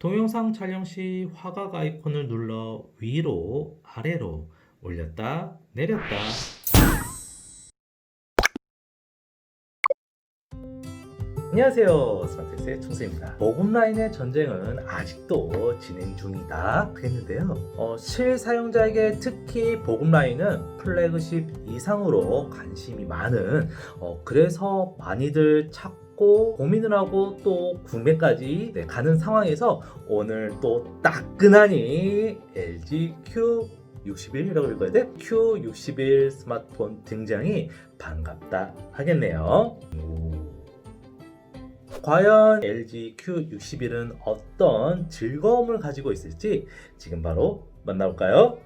동영상 촬영 시 화각 아이콘을 눌러 위로 아래로 올렸다 내렸다. 안녕하세요. 스마트엑스의 충수입니다. 보급라인의 전쟁은 아직도 진행 중이다 했는데요. 어, 실사용자에게 특히 보급라인은 플래그십 이상으로 관심이 많은 어, 그래서 많이들 찾고 고민을 하고 또 구매까지 네, 가는 상황에서 오늘 또 따끈하니 LG Q 61이라고 읽어야 돼? Q61 스마트폰 등장이 반갑다 하겠네요. 오. 과연 LG Q61은 어떤 즐거움을 가지고 있을지 지금 바로 만나볼까요?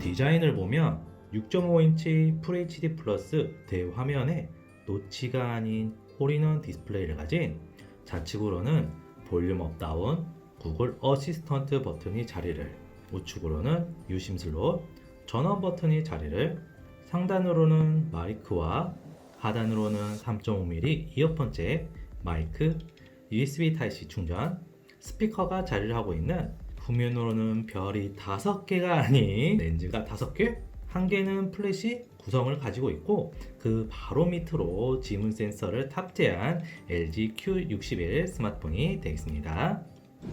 디자인을 보면 6.5인치 FHD 플러스 대화면에 노치가 아닌 홀인원 디스플레이를 가진 좌측으로는 볼륨 업다운 구글 어시스턴트 버튼이 자리를 우측으로는 유심 슬롯 전원 버튼이 자리를 상단으로는 마이크와 하단으로는 3.5mm 이어폰 잭 마이크, USB Type-C 충전, 스피커가 자리를 하고 있는 후면으로는 별이 5개가 아닌 렌즈가 5개, 한 개는 플래시 구성을 가지고 있고 그 바로 밑으로 지문 센서를 탑재한 LG Q61 스마트폰이 되겠습니다.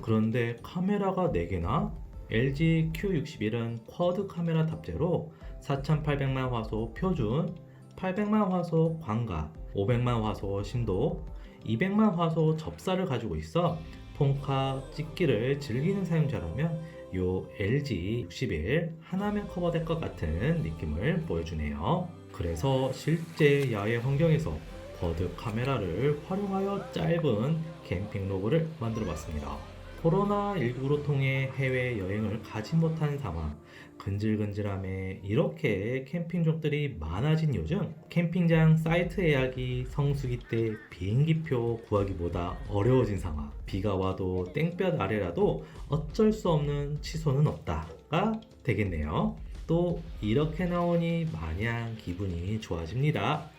그런데 카메라가 4개나 LG Q61은 쿼드 카메라 탑재로 4800만 화소 표준, 800만 화소 광각, 500만 화소 심도, 200만 화소 접사를 가지고 있어 폰카 찍기를 즐기는 사용자라면 요 LG 61 하나면 커버될 것 같은 느낌을 보여주네요. 그래서 실제 야외 환경에서 버드 카메라를 활용하여 짧은 캠핑 로그를 만들어 봤습니다. 코로나19로 통해 해외 여행을 가지 못한 상황, 근질근질함에 이렇게 캠핑족들이 많아진 요즘 캠핑장 사이트 예약이 성수기 때 비행기표 구하기보다 어려워진 상황. 비가 와도 땡볕 아래라도 어쩔 수 없는 취소는 없다가 되겠네요. 또 이렇게 나오니 마냥 기분이 좋아집니다.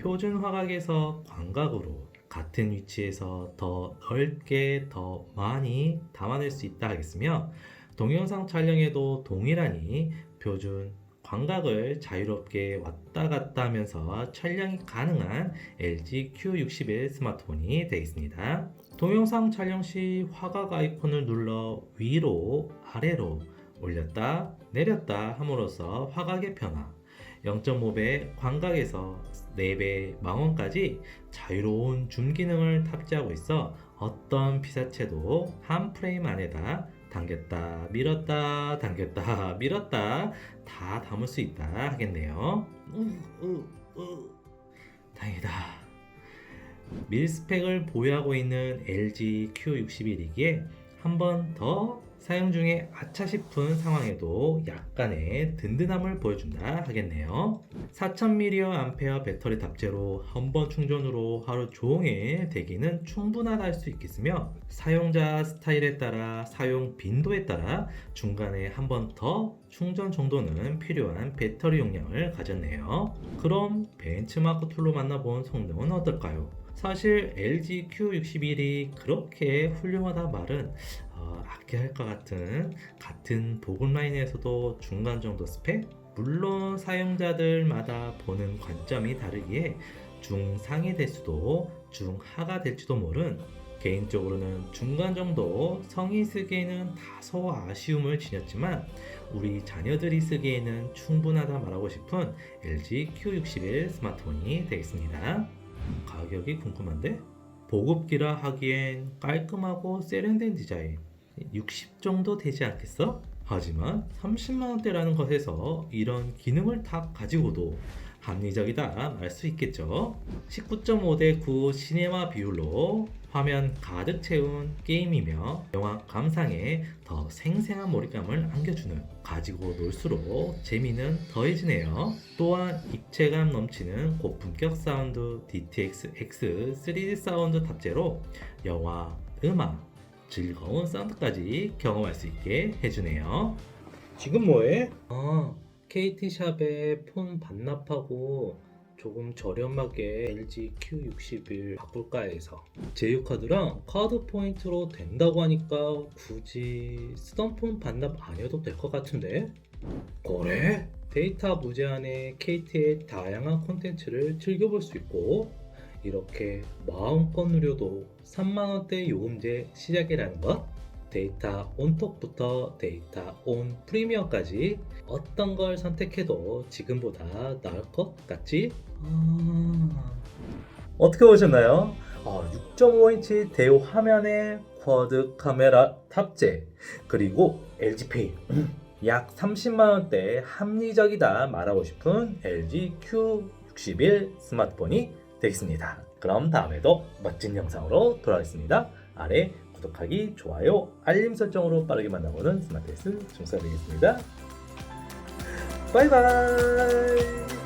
표준 화각에서 광각으로 같은 위치에서 더 넓게 더 많이 담아낼 수 있다 하겠으며 동영상 촬영에도 동일하니 표준 광각을 자유롭게 왔다 갔다 하면서 촬영이 가능한 LG Q61 스마트폰이 되겠습니다. 동영상 촬영 시 화각 아이콘을 눌러 위로 아래로 올렸다 내렸다 함으로써 화각의 변화 0.5배 광각에서 4배 망원까지 자유로운 줌 기능을 탑재하고 있어 어떤 피사체도 한 프레임 안에다 당겼다 밀었다 당겼다 밀었다 다 담을 수 있다 하겠네요. 다행이다 밀스펙을 보유하고 있는 LG Q61이기에 한 번 더 사용 중에 아차 싶은 상황에도 약간의 든든함을 보여준다 하겠네요 4000mAh 배터리 탑재로 한 번 충전으로 하루 종일 대기는 충분하다 할 수 있겠으며 사용자 스타일에 따라 사용 빈도에 따라 중간에 한 번 더 충전 정도는 필요한 배터리 용량을 가졌네요 그럼 벤치마크 툴로 만나본 성능은 어떨까요? 사실 LG Q61이 그렇게 훌륭하다 말은 어, 것 같은 같은 보급 라인에서도 중간 정도 스펙? 물론 사용자들마다 보는 관점이 다르기에 중상이 될 수도 중하가 될지도 모른 개인적으로는 중간 정도 성이 쓰기에는 다소 아쉬움을 지녔지만 우리 자녀들이 쓰기에는 충분하다 말하고 싶은 LG Q61 스마트폰이 되겠습니다. 가격이 궁금한데? 보급기라 하기엔 깔끔하고 세련된 디자인 60 정도 되지 않겠어? 하지만 30만원대라는 것에서 이런 기능을 다 가지고도 합리적이다 말 수 있겠죠 19.5 대 9 시네마 비율로 화면 가득 채운 게임이며 영화 감상에 더 생생한 몰입감을 안겨주는 가지고 놀수록 재미는 더해지네요 또한 입체감 넘치는 고품격 사운드 DTX X 3D 사운드 탑재로 영화, 음악, 즐거운 사운드까지 경험할 수 있게 해주네요. 지금 뭐해? 아, KT샵에 폰 반납하고 조금 저렴하게 LG Q61 바꿀까 해서 제휴카드랑 카드 포인트로 된다고 하니까 굳이 쓰던 폰 반납 아니어도 될 것 같은데? 그래? 데이터 무제한의 KT의 다양한 콘텐츠를 즐겨볼 수 있고 이렇게 마음껏 누려도 3만원대 요금제 시작이라는 것 데이터 온톡부터 데이터 온 프리미엄까지 어떤 걸 선택해도 지금보다 나을 것 같지? 아... 어떻게 보셨나요? 6.5인치 대우 화면에 쿼드 카메라 탑재 그리고 LG페이 약 30만원대 합리적이다 말하고 싶은 LG Q61 스마트폰이 되겠습니다. 그럼 다음에도 멋진 영상으로 돌아오겠습니다. 아래 구독하기, 좋아요, 알림 설정으로 빠르게 만나보는 스마트S 중사 되겠습니다. 바이바이!